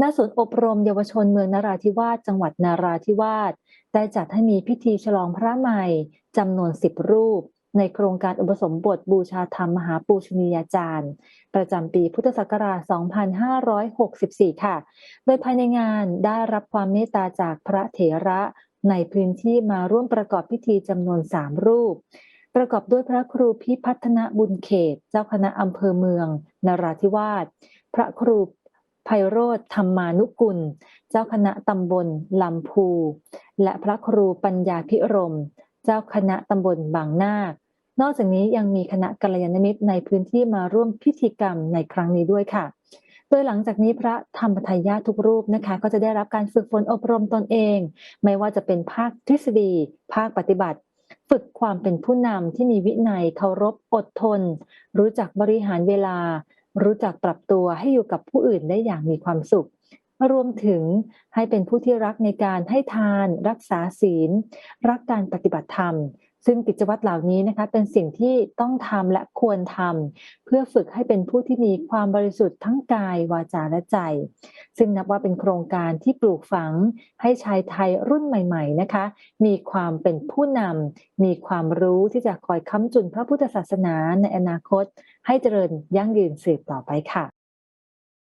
ณศูนย์อบรมเยาวชนเมืองนราธิวาสจังหวัดนาราธิวาสได้จัดให้มีพิธีฉลองพระใหม่จำนวนสิบรูป ในโครงการอุปสมบทบูชาธรรมมหาปูชนียาจารย์ ประจำปีพุทธศักราช 2564 ค่ะ โดยภายในงานได้รับความเมตตาจากพระเถระในพื้นที่มาร่วมประกอบพิธีจำนวนสามรูป ประกอบด้วยพระครูพิพัฒนบุญเขต เจ้าคณะอำเภอเมืองนราธิวาสพระครู ไพโรธธรรมานุกุล เจ้าคณะตำบลลำพู และพระครูปัญญาพิรม เจ้าคณะตำบลบางนาคนอกจากนี้ยังมีคณะกัลยาณมิตรในพื้นที่มาร่วมพิธีกรรมในครั้งนี้ด้วยค่ะ โดยหลังจากนี้พระธรรมทายาททุกรูปนะคะ ก็จะได้รับการฝึกฝนอบรมตนเอง ไม่ว่าจะเป็นภาคทฤษฎี ภาคปฏิบัติ ฝึกความเป็นผู้นำที่มีวินัยเคารพอดทน รู้จักบริหารเวลา รู้จักปรับตัวให้อยู่กับผู้อื่นได้อย่างมีความสุข รวมถึงให้เป็นผู้ที่รักในการให้ทาน รักษาศีล รักการปฏิบัติธรรม ซึ่งกิจวัตรเหล่านี้นะคะเป็นสิ่งที่ต้องทำและควรทำเพื่อฝึกให้เป็นผู้ที่มีความบริสุทธิ์ทั้งกายวาจาและใจ ซึ่งนับว่าเป็นโครงการที่ปลูกฝังให้ชายไทยรุ่นใหม่ ๆนะคะ มีความเป็นผู้นำมีความรู้ที่จะคอยค้ำจุนพระพุทธศาสนาในอนาคต ให้เจริญยั่งยืนสืบต่อไปค่ะ